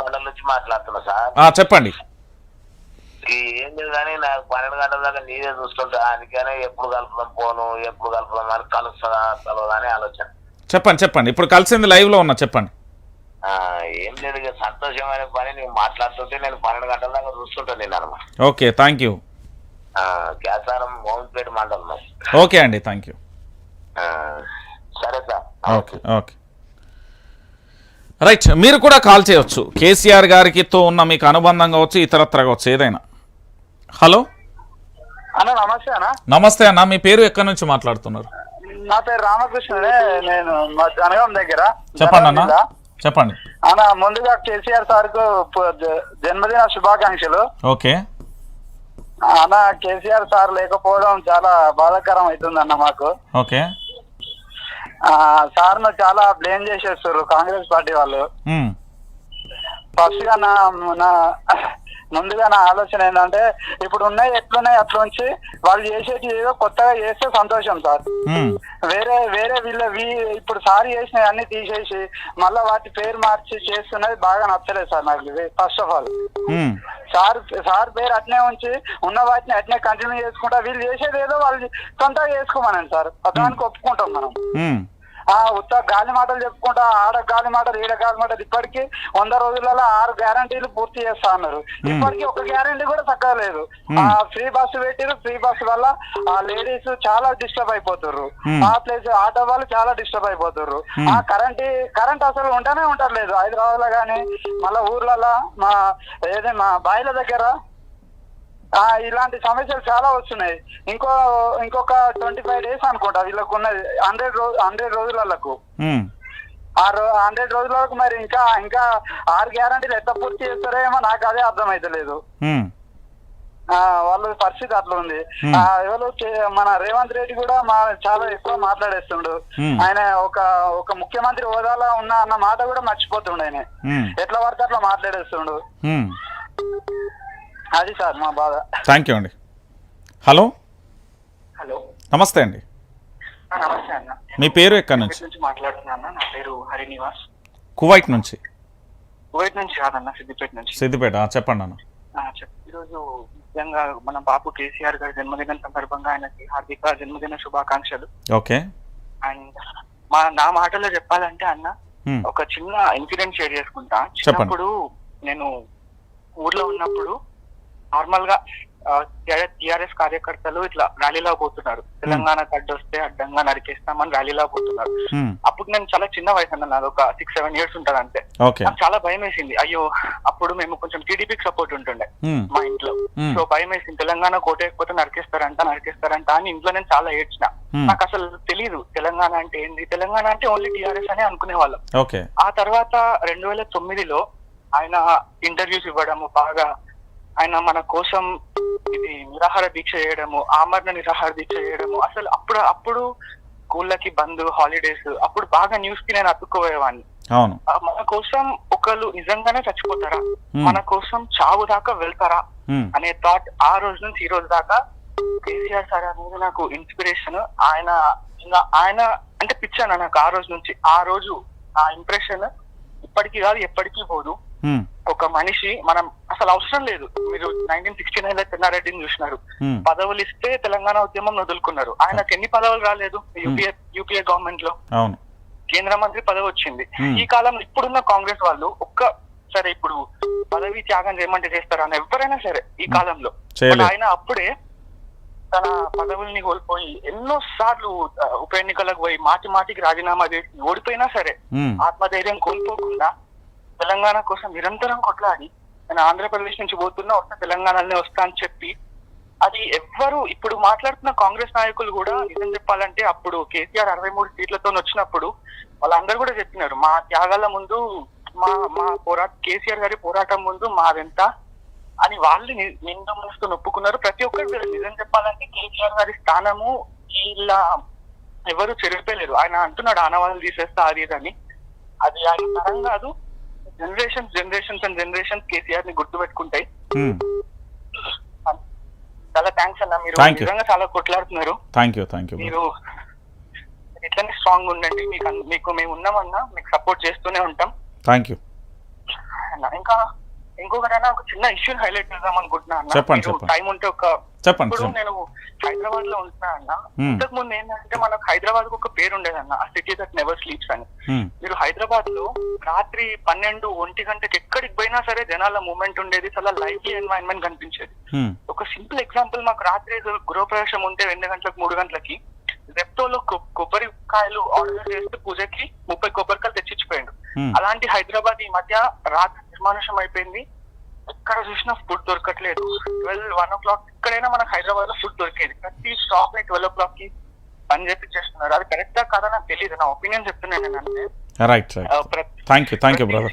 మండలం నుంచి మాట్లాడుతున్నా సార్. చెప్పండి. ఏం లేదు కానీ నాకు పన్నెండు గంటల దాకా నీదే చూస్తుంటా. అందుకనే ఎప్పుడు కలుపుదాం పోను ఎప్పుడు కలుపుదాం అని కలుస్తుందా కలవదా అని ఆలోచన. చెప్పండి చెప్పండి. ఇప్పుడు కలిసింది లైవ్లో ఉన్నా చెప్పండి. ఏం లేదు ఇక సంతోషమైన పని. నువ్వు మాట్లాడుతుంటే నేను పన్నెండు గంటల దాకా చూస్తుంటా నేను అనమాట okay thank you. Kesaram Mohanpet మండలం ఓకే అండి థ్యాంక్ యూ. సరే సార్. Okay okay. రైట్ మీరు కూడా కాల్ చేయొచ్చు. కేసీఆర్ గారికితో ఉన్న మీకు అనుబంధం కావచ్చు ఇతరత్ర కావచ్చు ఏదైనా. హలో అన్న నమస్తే అన్న. నమస్తే అన్న మీ పేరు ఎక్కడి నుంచి మాట్లాడుతున్నారు? నా పేరు రామకృష్ణనే నేను దగ్గర. చెప్పండి అన్న. చెప్పండి. అన్న ముందుగా కేసీఆర్ సార్కు జన్మదిన శుభాకాంక్షలు. ఓకే. అన్న కేసీఆర్ సార్ లేకపోవడం చాలా బాధాకరం అవుతుంది అన్న మాకు. ఓకే. సార్ను చాలా బ్లేమ్ చేసేస్తారు కాంగ్రెస్ పార్టీ వాళ్ళు. ఫస్ట్గా నా ముందుగా నా ఆలోచన ఏంటంటే ఇప్పుడు ఉన్నాయి ఎట్లున్నాయి అట్లా ఉంచి వాళ్ళు చేసేటి ఏదో కొత్తగా చేస్తే సంతోషం సార్. వేరే వేరే వీళ్ళ వీ ఇప్పుడు సార్ చేసినవి అన్ని తీసేసి మళ్ళీ వాటి పేరు మార్చి చేస్తున్నది బాగా నచ్చలేదు సార్ నాకు first of all. Sir sir పేరు అట్నే ఉంచి ఉన్న వాటిని అట్నే కంటిన్యూ చేసుకుంటా వీళ్ళు చేసేది ఏదో వాళ్ళు సొంతగా చేసుకోమనండి సార్ దానికి ఒప్పుకుంటాం మనం. ఆ ఉత్త గాలి మాటలు చెప్పుకుంటా ఆడ గాలి మాటలు ఈడ గాలి మాటలు ఇప్పటికీ వంద రోజులలో ఆరు గ్యారంటీలు పూర్తి చేస్తా అన్నారు. ఇప్పటికీ ఒక గ్యారంటీ కూడా చక్కగా లేదు. ఆ ఫ్రీ బస్సు పెట్టిరు ఫ్రీ బస్సు వల్ల ఆ లేడీస్ చాలా డిస్టర్బ్ Hmm. ఆ ప్లేస్ ఆటో వాళ్ళు చాలా డిస్టర్బ్ అయిపోతుర్రు. ఆ కరెంట్ కరెంట్ అసలు ఉంటనే ఉండట్లేదు హైదరాబాద్లో గానీ మళ్ళా ఊర్లలో మా ఏదే మా బాయిల దగ్గర ఇలాంటి సమస్యలు చాలా వస్తున్నాయి ఇంకో ఇంకొక ట్వంటీ ఫైవ్ డేస్ అనుకుంటా వీళ్ళకు ఉన్నది హండ్రెడ్ రోజు హండ్రెడ్ రోజులకు. ఆ హండ్రెడ్ రోజులకు మరి ఇంకా ఇంకా ఆరు గ్యారంటీలు ఎంత పూర్తి చేస్తారేమో నాకు అదే అర్థమైతలేదు వాళ్ళ పరిస్థితి అట్లా ఉంది. ఆ, ఎవరు మన రేవంత్ రెడ్డి కూడా మా చాలా ఎక్కువ మాట్లాడేస్తుండు. ఆయన ఒక ఒక ముఖ్యమంత్రి హోదాలో ఉన్న అన్న మాట కూడా మర్చిపోతుండు ఆయన. ఎట్లా పడితే అట్లా మాట్లాడేస్తుండు. అది సార్ మా బాధ. థ్యాంక్ యూ అండి. హలో హలో నమస్తే అండి. నమస్తే అన్న. మీ పేరు ఎక్కడి నుంచి? నుంచి మాట్లాడుతున్నాను నా పేరు హరినివాస్. కువైట్ నుంచి. కువైట్ నుంచి కాదన్న సిద్దిపేట నుంచి. సిద్దిపేట ఆ, చెప్పండి అన్న. ఆ, చెప్పు. ఈరోజు ముఖ్యంగా మన బాబు కేసీఆర్ గారి జన్మదినం సందర్భంగా ఆయనకి హార్దిక జన్మదిన శుభాకాంక్షలు. ఓకే. అండ్ మా నా మాటలో చెప్పాలంటే అన్న. ఒక చిన్న ఇన్సిడెంట్ షేర్ చేసుకుంటా. చిన్నప్పుడు నేను ఊర్లో ఉన్నప్పుడు నార్మల్గా టిఆర్ఎస్ కార్యకర్తలు ఇట్లా ర్యాలీలో పోతున్నారు. తెలంగాణ కడ్డు వస్తే అడ్డంగా నరికేస్తామని ర్యాలీలో పోతున్నారు. మ్మ్. అప్పుడు నేను చాలా చిన్న వయసు అన్న నాది ఒక సిక్స్ సెవెన్ ఇయర్స్ ఉంటది అంతే. నాకు చాలా భయం వేసింది. అయ్యో అప్పుడు మేము కొంచెం టీడీపీకి సపోర్ట్ ఉంటుండే మ్మ్. మా ఇంట్లో. సో భయం వేసింది. తెలంగాణ కోటేకపోతే నరికేస్తారంట నరికేస్తారంట అని ఇంట్లో నేను చాలా ఏడ్చిన. నాకు అసలు తెలియదు తెలంగాణ అంటే ఏంది? తెలంగాణ అంటే ఓన్లీ టీఆర్ఎస్ అని అనుకునే వాళ్ళం. ఆ తర్వాత రెండు వేల తొమ్మిదిలో ఆయన ఇంటర్వ్యూస్ ఇవ్వడము బాగా ఆయన మన కోసం ఇది నిరాహార దీక్ష చేయడము ఆమరణ నిరాహార దీక్ష చేయడము. అసలు అప్పుడు అప్పుడు స్కూళ్ళకి బంద్ హాలిడేస్ అప్పుడు బాగా న్యూస్కి నేను అతుక్కుపోయేవాడిని మన కోసం ఒకళ్ళు నిజంగానే చచ్చిపోతారా. మన కోసం చావు దాకా వెళ్తారా. అనే థాట్ ఆ రోజు నుంచి ఈ రోజు దాకా కేసీఆర్ సార్ అనేది నాకు ఇన్స్పిరేషన్ ఆయన ఇంకా ఆయన అంటే పిచ్చాను నాకు ఆ రోజు నుంచి. ఆ రోజు ఆ ఇంప్రెషన్ ఇప్పటికీ కాదు ఎప్పటికీ పోదు. ఒక మనిషి మనం అసలు అవసరం లేదు. మీరు నైన్టీన్ సిక్స్టీ నైన్లో చెన్నారెడ్డిని చూసినారు. పదవులు ఇస్తే తెలంగాణ ఉద్యమం వదులుకున్నారు ఆయనకు ఎన్ని పదవులు రాలేదు? యూపీఏ యూపీఏ గవర్నమెంట్లో. కేంద్ర మంత్రి పదవి వచ్చింది. ఈ కాలంలో ఇప్పుడున్న కాంగ్రెస్ వాళ్ళు ఒక్క సరే ఇప్పుడు పదవి త్యాగం చేయమంటే చేస్తారా అని ఎవరైనా సరే ఈ కాలంలో. ఆయన అప్పుడే తన పదవుల్ని కోల్పోయి ఎన్నో సార్లు ఉప ఎన్నికలకు పోయి మాటి మాటికి రాజీనామా చేసి ఓడిపోయినా సరే. ఆత్మధైర్యం కోల్పోకుండా తెలంగాణ కోసం నిరంతరం కొట్లాడి నేను ఆంధ్రప్రదేశ్ నుంచి పోతున్నా వస్తా తెలంగాణలోనే వస్తా అని చెప్పి అది ఎవ్వరు ఇప్పుడు మాట్లాడుతున్న కాంగ్రెస్ నాయకులు కూడా నిజం చెప్పాలంటే అప్పుడు కేసీఆర్ అరవై మూడు సీట్లతో వచ్చినప్పుడు వాళ్ళందరూ కూడా చెప్పినారు మా త్యాగాల ముందు మా మా పోరాట కేసీఆర్ గారి పోరాటం ముందు మాదెంత అని వాళ్ళు ని- నిండు మనసుతో ఒప్పుకున్నారు ప్రతి ఒక్కరు నిజం చెప్పాలంటే కేసీఆర్ గారి స్థానము ఇలా ఎవరు చెరిపోలేరు. ఆయన అంటున్నాడు ఆనవాళ్ళు తీసేస్తా అది అని అది ఆయన తరం కాదు. జనరేషన్స్ జనరేషన్స్ అండ్ జనరేషన్స్ కేసీఆర్ని గుర్తు పెట్టుకుంటాయి మ్మ్. చాలా థ్యాంక్స్ అన్న. మీరు. నిజంగా చాలా కొట్లాడుతున్నారు. థ్యాంక్ యూ థ్యాంక్ యూ మీరు ఇట్లనే స్ట్రాంగ్ ఉండండి. మీకు మీకు మేము ఉన్నామన్నా మీకు సపోర్ట్ చేస్తూనే ఉంటాం. థ్యాంక్ యూ ఇంకా ఇంకొకటైనా ఒక చిన్న ఇష్యూ హైలైట్ చేద్దాం అనుకుంటున్నా అన్న. చెప్పండి, చెప్పండి. టైం ఉంటే ఒక చెప్పండి ఇప్పుడు నేను హైదరాబాద్లో ఉంటున్నా అన్న. ఇంతకు ముందు ఏంటంటే మనకు హైదరాబాద్కు ఒక పేరు ఉండేదన్న ఆ సిటీ దట్ నెవర్ స్లీప్స్ అని. మీరు హైదరాబాద్లో రాత్రి పన్నెండు ఒంటి గంటకి ఎక్కడికి పోయినా సరే జనాల మూమెంట్ ఉండేది చాలా లైవ్లీ ఎన్వైరన్మెంట్ కనిపించేది. ఒక సింపుల్ ఎగ్జాంపుల్ మాకు రాత్రి గృహప్రవేశం ఉంటే రెండు గంటలకు మూడు గంటలకి జెప్టోలో కొ- కొబ్బరికాయలు ఆర్డర్ చేస్తే పూజకి ముప్పై కొబ్బరికాయలు తెచ్చిచ్చిపోయాడు. అలాంటి హైదరాబాద్ ఈ మధ్య రాత్రి నిర్మానుషం అయిపోయింది. ఎక్కడ చూసినా ఫుడ్ దొరకట్లేదు. ట్వెల్వ్ వన్ ఓ క్లాక్ ఎక్కడైనా మనకు హైదరాబాద్లో ఫుడ్ దొరికేది. ప్రతి స్టాప్ని ట్వెల్వ్ ఓ క్లాక్కి పని చేపించేస్తున్నారు అది కరెక్టా కాదా నాకు తెలియదు నా ఒపీనియన్ చెప్తున్నాను right thank you thank you brother